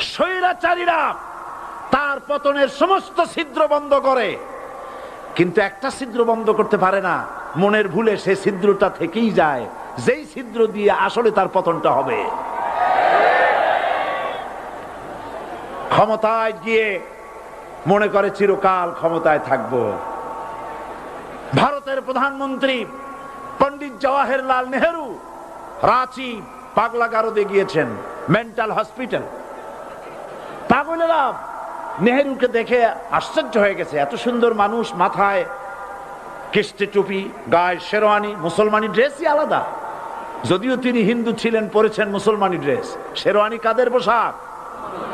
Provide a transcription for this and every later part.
স্বৈরাচারীরা তার পতনের সমস্ত ছিদ্র বন্ধ করে। কিন্তু একটা ছিদ্র বন্ধ করতে পারে না। মনের ভুলে সে ছিদ্রটা থেকেই যায়। যেই ছিদ্র দিয়ে আসলে তার পতনটা হবে। ক্ষমতায় গিয়ে মনে করে চিরকাল ক্ষমতায় থাকব। ভারতের প্রধানমন্ত্রী পন্ডিত জওয়াহরলাল নেহেরু রাঁচি পাগলা গারদে গিয়েছেন, মেন্টাল হসপিটাল। পাগলেরা নেহেরুকে দেখে আশ্চর্য হয়ে গেছে। এত সুন্দর মানুষ, মাথায় কিস্তি টুপি, গায়ে শেরওয়ানি, মুসলমানি ড্রেসই আলাদা। যদিও তিনি হিন্দু ছিলেন, পরেছেন মুসলমানি ড্রেস শেরওয়ানি কাদের পোশাক?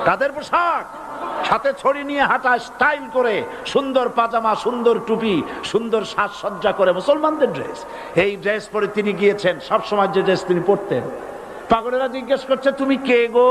কাদের পোশাক? হাতে ছড়ি নিয়ে হাঁটা স্টাইল করে, সুন্দর পাজামা, সুন্দর টুপি, সুন্দর সাজসজ্জা করে মুসলমানদের ড্রেস এই ড্রেস পরে তিনি গিয়েছেন, সবসময় যে ড্রেস তিনি পরতেন। পাগলেরা জিজ্ঞেস করছে, তুমি কে গো?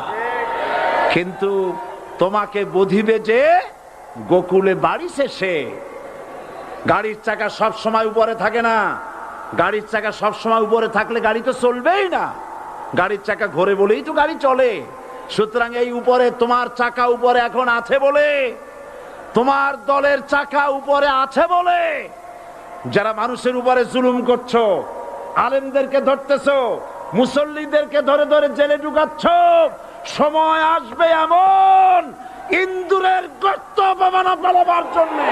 কিন্তু তোমাকে বধিবে যে গোকুলে বাড়ি শেষে গাড়ির চাকা সব সময় উপরে থাকে না। গাড়ির চাকা সব সময় উপরে থাকলে গাড়ি তো চলবেই না। গাড়ির চাকা ঘোরে বলেই তো গাড়ি চলে। সুতরাং এই উপরে তোমার চাকা উপরে এখন আছে বলে, তোমার দলের চাকা উপরে আছে বলে। যারা মানুষের উপরে জুলুম করছ, আলেমদেরকে ধরতেছো, মুসল্লিদেরকে ধরে ধরে জেলে ঢুকাচ্ছ সময় আসবে এমন ইন্দুরের গর্ত অপমানা পালাবার জন্যে।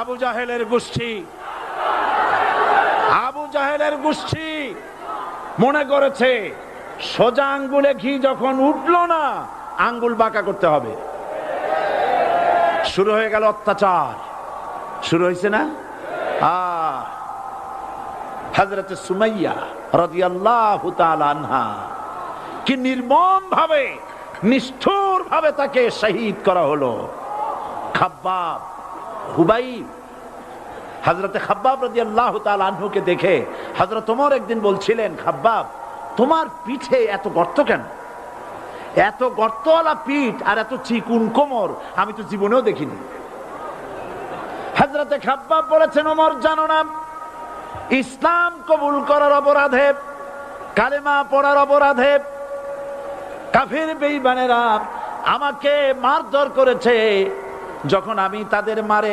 আবু জাহেলের গোষ্ঠী, আবু জাহেলের গোষ্ঠী মনে করেছে সোজা আঙ্গুলে ঘি যখন উঠল না, আঙ্গুল বাঁকা করতে হবে। শুরু হয়ে গেল অত্যাচার। শুরু হয়েছে না? আহ হজরত সুমাইয়া রাদিয়াল্লাহু তাআলা আনহা কি নির্মম ভাবে নিষ্ঠুর ভাবে তাকে শহীদ করা হলো। খাব্বাব, হুবাইব হজরতে খাব্বাব রাজি আল্লাহ আনহুকে দেখে হজরত ওমর একদিন বলছিলেন, খাব্বাব তোমার পিঠে এত গর্ত কেন? এত গর্তওয়ালা পিঠ আর এত চিকুন কোমর আমি তো জীবনেও দেখিনি। হাজরাতে খাব্বাব বলেছেন, ওমর, জানো না, ইসলাম কবুল করার অপরাধে, কালেমা পড়ার অপরাধে কাফির বেইমানেরা আমাকে মারধর করেছে। যখন আমি তাদের মারে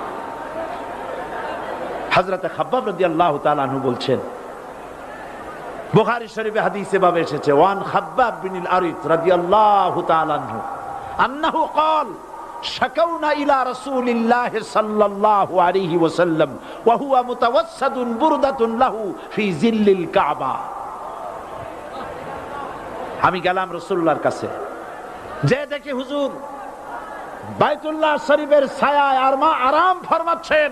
হাজরাতে খাব্বাব রদি আল্লাহ তালু বলছেন, বোখারি শরীফে এসেছে, ওয়ান আরিফ আল্লাহ তালু কল আমি গেলাম রসুল্লাহর কাছে, যে দেখি হুজুর বাইতুল্লাহ শরীফের ছায়ায় আর মা আরাম ফরমাচ্ছেন।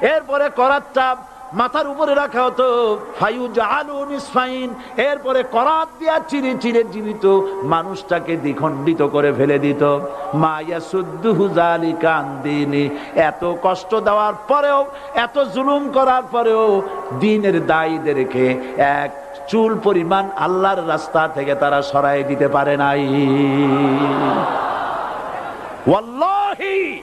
এরপরে করাতটা মাথার উপরে রাখা হতো। এরপরে করাত দিয়া চিরে চিরে জীবিত মানুষটাকে দ্বিখণ্ডিত করে ফেলে দিত। মায়া সুদ্দুহু জালিকা আনদিনি। এত কষ্ট দেওয়ার পরেও, এত জুলুম করার পরেও দিনের দায়ীদেরকে এক চুল পরিমাণ আল্লাহর রাস্তা থেকে তারা সরাই দিতে পারে নাই। ওয়াল্লাহি!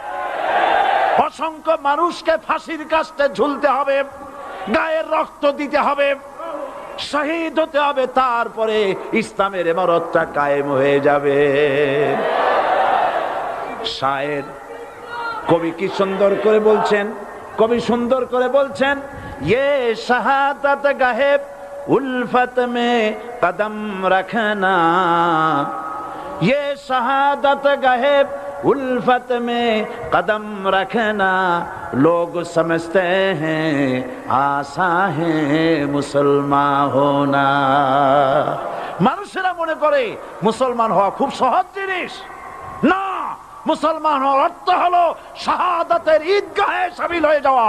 অসংখ্য মানুষকে ফাঁসির কাছে ঝুলতে হবে, গায়ের রক্ত দিতে হবে, শহীদ হতে হবে, তারপরে ইসলামের এমরতটা কায়েম হয়ে যাবে। শায়ের কবি কি সুন্দর করে বলছেন? কবি সুন্দর করে বলছেন ইয়ে শাহাদাত গাহেব, উলফত মে কদম রাখনা। ইয়ে শাহাদাত গাহেব उल्फत में कदम रखना लोग समझते हैं आशा है মুসলমান হোনা মানুষেরা মনে করে মুসলমান হওয়া খুব সহজ জিনিস না মুসলমান হওয়ার অর্থ হলো শাহাদাতের ঈদগাহে সামিল হয়ে যাওয়া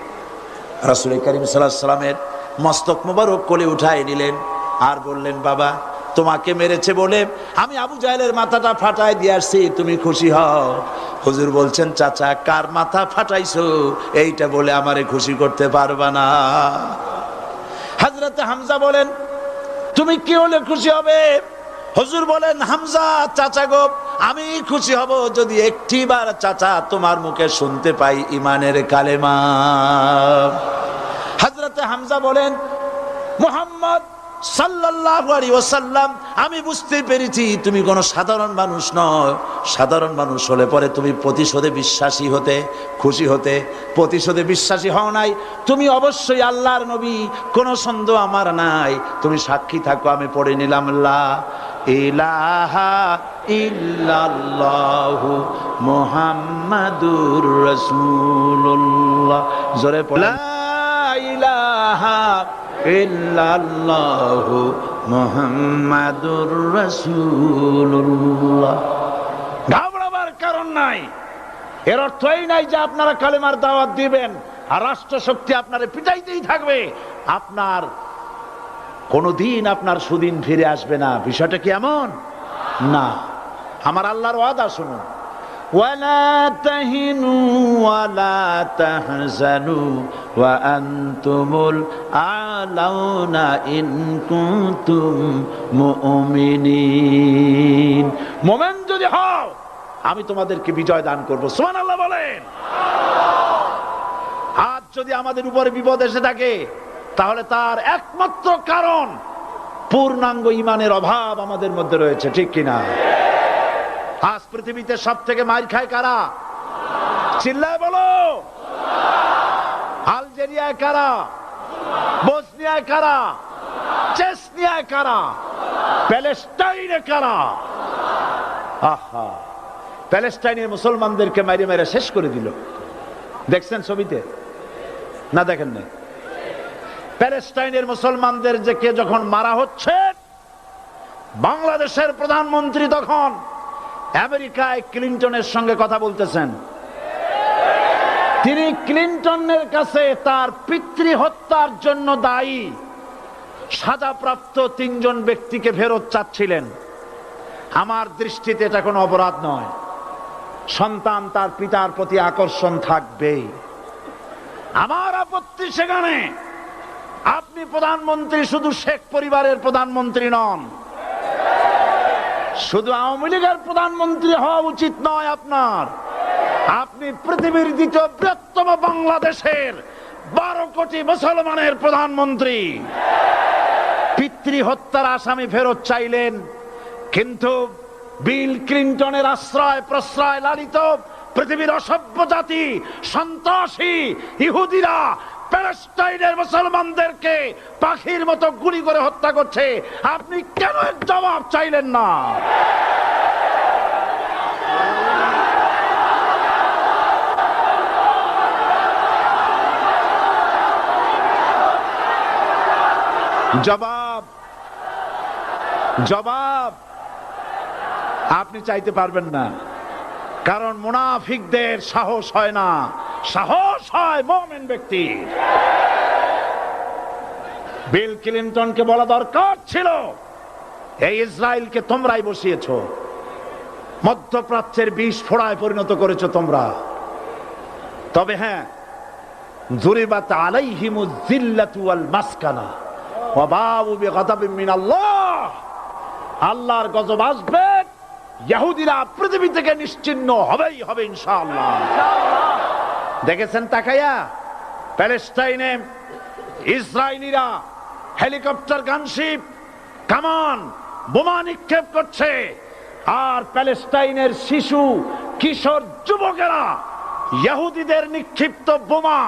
রাসুল করিম সাল্লাহ সাল্লামের মস্তক মোবারক কোলে উঠাই নিলেন আর বললেন, বাবা, তোমাকে মেরেছে বলে আমি আবু জাহেলের মাথাটা ফাটাই দিয়ে আসছি, তুমি খুশি হও। হুজুর বলছেন, চাচা, কার মাথা ফাটাইছো? এইটা বলে আমারে খুশি করতে পারবা না। হাজরতে হামজা বলেন, তুমি কি হলে খুশি হবে? হুজুর বলেন, হামজা, চাচা গো আমি খুশি হব যদি একটিবার চাচা তোমার মুখে শুনতে পাই ইমানের কালেমা। হাজরতে হামজা বলেন, মোহাম্মদ আমি বুঝতে পেরেছি তুমি কোনো সাধারণ মানুষ নয়। সাধারণ মানুষ হলে পরে তুমি প্রতিশোধে বিশ্বাসী হতে, খুশি হতে, প্রতিশোধে বিশ্বাসী হও নাই। তুমি অবশ্যই আল্লাহর নবী, কোনো সন্দেহ আমার নাই। তুমি সাক্ষী থাকো, আমি পড়ে নিলাম, লা ইলাহা ইল্লাল্লাহু মুহাম্মাদুর রাসূলুল্লাহ। জোরে পড়ে লা ইলাহা ইল্লাল্লাহু মুহাম্মাদুর ঘাবড়াবার কারণ নাই। এর অর্থ এই নাই যে আপনারা কালেমার দাওয়াত দিবেন আর রাষ্ট্র শক্তি আপনারে পিটাইতেই থাকবে। আপনার কোনদিন আপনার সুদিন ফিরে আসবে না বিষয়টা কি এমন না আমার আল্লাহর ওয়াদা শুনুন ولا تهنوا ولا تحزنوا وأنتم الأعلون إن كنتم مؤمنين মোমেন যদি হও আমি তোমাদেরকে বিজয় দান করবো সোমান আল্লাহ বলেন আজ যদি আমাদের উপরে বিপদ এসে থাকে তাহলে তার একমাত্র কারণ পূর্ণাঙ্গ ইমানের অভাব আমাদের মধ্যে রয়েছে, ঠিক কিনা? আজ পৃথিবীতে সব থেকে মার খায় কারা? চিল্লায় বলো। আলজেরিয়ায় কারা? বসনিয়ায় কারা? চেসনিয়ায় কারা? প্যালেস্টাইনে কারা? আহা। প্যালেস্টাইনের মুসলমানদেরকে মেরে মেরে শেষ করে দিল। দেখছেন ছবিতে? না দেখেন না প্যালেস্টাইনের মুসলমানদের যে কে যখন মারা হচ্ছে, বাংলাদেশের প্রধানমন্ত্রী তখন আমেরিকায় ক্লিন্টনের সঙ্গে কথা বলতেছেন। তিনি ক্লিন্টনের কাছে তার পিতৃ হত্যার জন্য দায়ী। সাজাপ্রাপ্ত তিনজন ব্যক্তিকে ফেরত চাচ্ছিলেন। আমার দৃষ্টিতে এটা কোনো অপরাধ নয়। সন্তান তার পিতার প্রতি আকর্ষণ থাকবেই। আমার আপত্তি সেখানে আপনি প্রধানমন্ত্রী, শুধু শেখ পরিবারের প্রধানমন্ত্রী নন। শুধু আওয়ামী লীগের প্রধানমন্ত্রী হওয়া উচিত নয় আপনার। আপনি পৃথিবীর দ্বিতীয় বৃহত্তম বাংলাদেশের বারো কোটি মুসলমানের প্রধানমন্ত্রী। পিতৃ হত্যার আসামি ফেরত চাইলেন, কিন্তু বিল ক্লিন্টনের আশ্রয় প্রশ্রয় লালিত পৃথিবীর অসভ্য জাতি, সন্ত্রাসী, ইহুদিরা প্যালেস্টাইনের মুসলমানদেরকে পাখির মতো গুলি করে হত্যা করছে। আপনি কেন এর জবাব চাইলেন না? জবাব। জবাব। আপনি চাইতে পারবেন না। কারণ মুনাফিকদের সাহস হয় না। সাহস হয় মোমেন ব্যক্তি। বিল ক্লিন্টনকে বলা দরকার ছিল, এই ইসরায়েলকে তোমরাই বসিয়েছ। মধ্যপ্রাচ্যের বিষ ফোড়ায় পরিণত করেছ তোমরা। তবে হ্যাঁ জুরিবাত আলাইহিমু জিল্লাতু ওয়াল মাসকানা। ওয়া বাউ বিগাদাবিন মিনাল্লাহ। আল্লাহর গজব আসবে ইহুদিরা পৃথিবী থেকে নিশ্চিন্ন হবেই হবে ইনশাআল্লাহ। দেখেছেন তাকাইয়া প্যালেস্টাইনে ইসরায়েলিরা হেলিকপ্টার, গানশিপ কামান বোমা নিক্ষেপ করছে। আর প্যালেস্টাইনের শিশু, কিশোর যুবকেরা, ইহুদিদের নিক্ষিপ্ত বোমা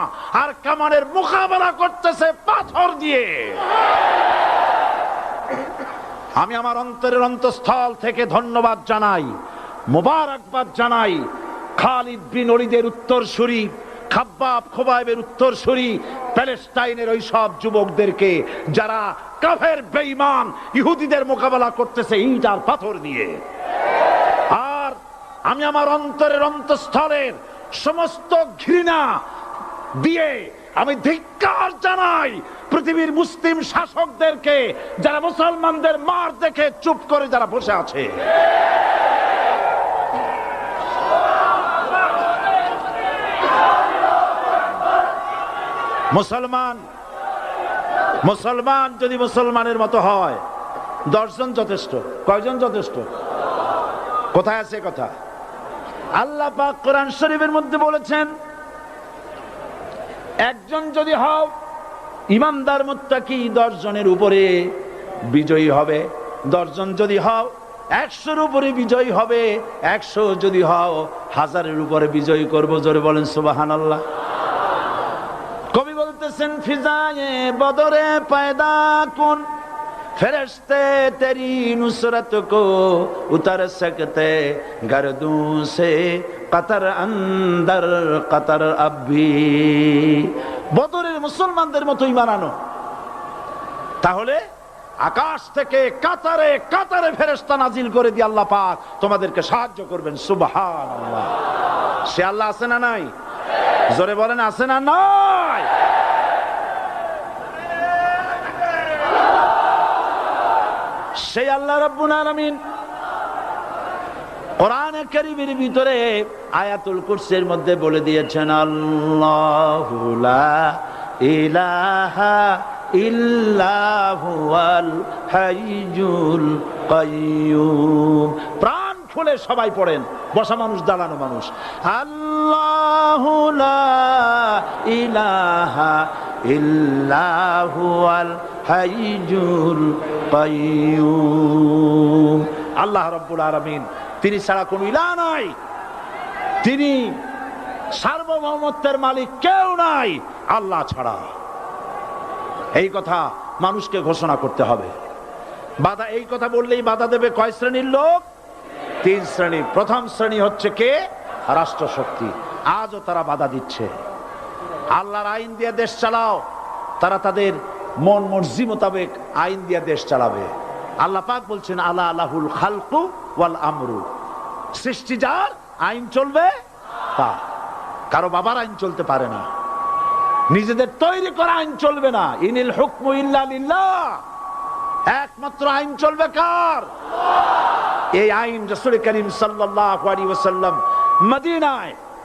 আর কামানের মোকাবেলা করতেছে পাথর দিয়ে। আমি আমার অন্তরের অন্তঃস্থল থেকে ধন্যবাদ জানাই, মোবারকবাদ জানাই খালিদ বিন অলিদের উত্তরসূরি খাব্বাব খোবাইবের উত্তরসূরি প্যালেস্টাইনের ওই সব যুবকদেরকে যারা কাফের, বেঈমান, ইহুদিদের মোকাবেলা করতেছে ইট আর পাথর দিয়ে আর আমি আমার অন্তরের অন্তঃস্থলের সমস্ত ঘৃণা দিয়ে আমি ধিক্কার জানাই পৃথিবীর মুসলিম শাসকদেরকে, যারা মুসলমানদের মার দেখে চুপ করে যারা বসে আছে। মুসলমান মুসলমান যদি মুসলমানের মতো হয়, দশজন যথেষ্ট, কয়জন যথেষ্ট? কোথায় আছে কথা? আল্লাহ পাক কোরআন শরীফের মধ্যে বলেছেন, একজন যদি হও ইমানদার মুত্তাকি দশজনের উপরে বিজয়ী হবে। দশজন যদি হও, একশোর উপরে বিজয়ী হবে। একশো যদি হও, হাজারের উপরে বিজয়ী করব, জোরে বলেন সুবাহান আল্লাহ বলতেছেন ফিজায়ে বদরে পয়দা কোন? তাহলে আকাশ থেকে কাতারে কাতারে ফেরেস্তা নাজিল করে দিয়ে আল্লাহ পাক তোমাদেরকে সাহায্য করবেন। আল্লাহ সে আল্লাহ আছে না নাই? জোরে বলেন, আছে না নাই? সেই আল্লাহ রব্বুল আলামিন কোরআন কারীমের ভিতরে আয়াতুল কুরসির মধ্যে বলে দিয়েছেন, আল্লাহু লা ইলাহা ইল্লাহুয়াল হাইয়ুল কাইয়্যুম। প্রাণ খুলে সবাই পড়েন, বসা মানুষ, দাঁড়ানো মানুষ। আল্লাহু লা ইলাহা ইল্লাহুয়াল হাইয়ুল কাইয়্যুম আল্লাহ রাব্বুল আলামিন, তিনি ছাড়া কোনো ইলাহ নাই। তিনি সার্বভৌমত্বের মালিক কেউ নাই, আল্লাহ ছাড়া। এই কথা মানুষকে ঘোষণা করতে হবে। বাধা, এই কথা বললেই বাধা দেবে কয় শ্রেণির লোক? তিন শ্রেণি। প্রথম শ্রেণি হচ্ছে কে? রাষ্ট্র শক্তি আজও তারা বাধা দিচ্ছে। আল্লাহর আইন দিয়ে দেশ চালাও। তারা তাদের মন মর্জি মোতাবেক আইন দিয়ে দেশ চালাবে। আল্লাহ পাক বলছেন আল্লাহ আল্লাহুল খালকু ওয়াল আমরু। সৃষ্টি যার, আইন চলবে তা। কারও বাবার আইন চলতে পারে না। নিজেদের তৈরি করা আইন চলবে না। ইনিল হুকমু ইল্লা লিল্লাহ। একমাত্র আইন চলবে কার? এই আইন রসুল করিম সাল্লাল্লাহু আলাইহি ওয়াসাল্লাম মদিনায়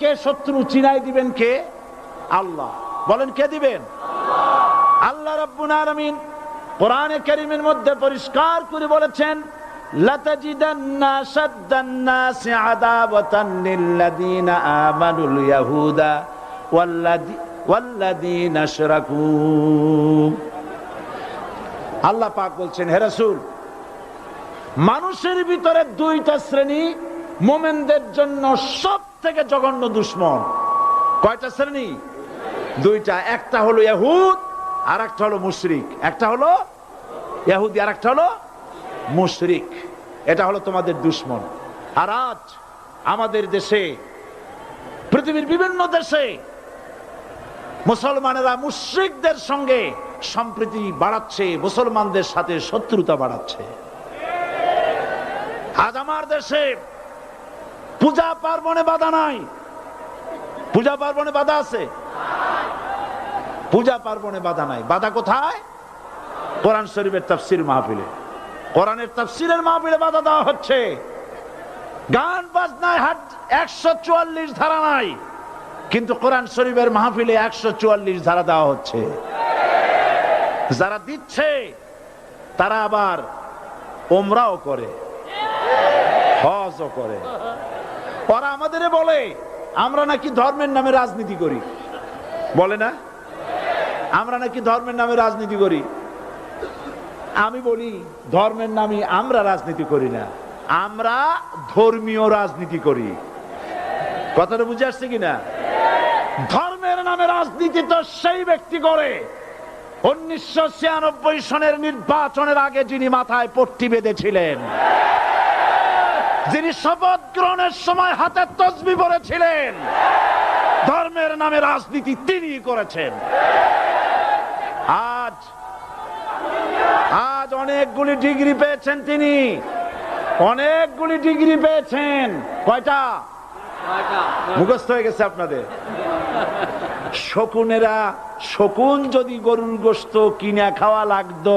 কে শত্রু চিনাই দিবেন কে? আল্লাহ। বলেন, কে দিবেন? আল্লাহ রাব্বুল আলামিন কোরআনে কারীমের মধ্যে পরিষ্কার করে বলেছেন আল্লাহ পাক বলছেন, হে রাসূল, মানুষের ভিতরে দুইটা শ্রেণি মোমেনদের জন্য সব থেকে জঘন্য দুশ্মন। কয়টা শ্রেণি? দুইটা। একটা হলো ইহুদ আর একটা হলো মুশরিক। একটা হলো ইহুদি আর একটা হলো মুশরিক। এটা হলো তোমাদের দুশ্মন। আর আজ আমাদের দেশে, পৃথিবীর বিভিন্ন দেশে মুসলমানেরা মুশ্রিকদের সঙ্গে সম্প্রীতি বাড়াচ্ছে, মুসলমানদের সাথে শত্রুতা বাড়াচ্ছে। আজ আমার দেশে পূজা পার্বণে বাধা নাই। পূজা পার্বণে বাধা আছে? পূজা পার্বণে বাধা নাই। বাধা কোথায়? কোরআন শরীফের তাফসির মাহফিলে। কোরআনের তাফসিরের মাহফিলে বাধা দেওয়া হচ্ছে। গান বাজনায় হাট একশো চুয়াল্লিশ ধারা নাই। কিন্তু কোরআন শরীফের মাহফিলে একশো চুয়াল্লিশ ধারা দেওয়া হচ্ছে। যারা দিচ্ছে, তারা আবার ওমরাও করে, হজও করে। ওরা আমাদের বলে, আমরা নাকি ধর্মের নামে রাজনীতি করি। বলে না? আমরা নাকি ধর্মের নামে রাজনীতি করি। আমি বলি, ধর্মের নামে আমরা রাজনীতি করি না। আমরা ধর্মীয় রাজনীতি করি। কথাটা বুঝে আসছে কিনা? ধর্মের নামে রাজনীতি তো সেই ব্যক্তি করে। উনিশশো ছিয়ানব্বই সনের নির্বাচনের আগে যিনি মাথায় পট্টি বেঁধেছিলেন যিনি শপথ গ্রহণের সময় হাতে তসবি পড়েছিলেন ধর্মের নামে রাজনীতি তিনি করেছেন। আজ আজ অনেকগুলি ডিগ্রি পেয়েছেন তিনি। অনেকগুলি ডিগ্রি পেয়েছেন। কয়টা? মুখস্থ হয়ে গেছে আপনাদের। শকুনেরা শকুন যদি গরুর গোস্ত কিনে খাওয়া লাগতো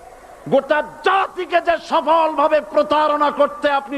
গোটা জাতিকে যে সফলভাবে প্রতারণা করতে আপনি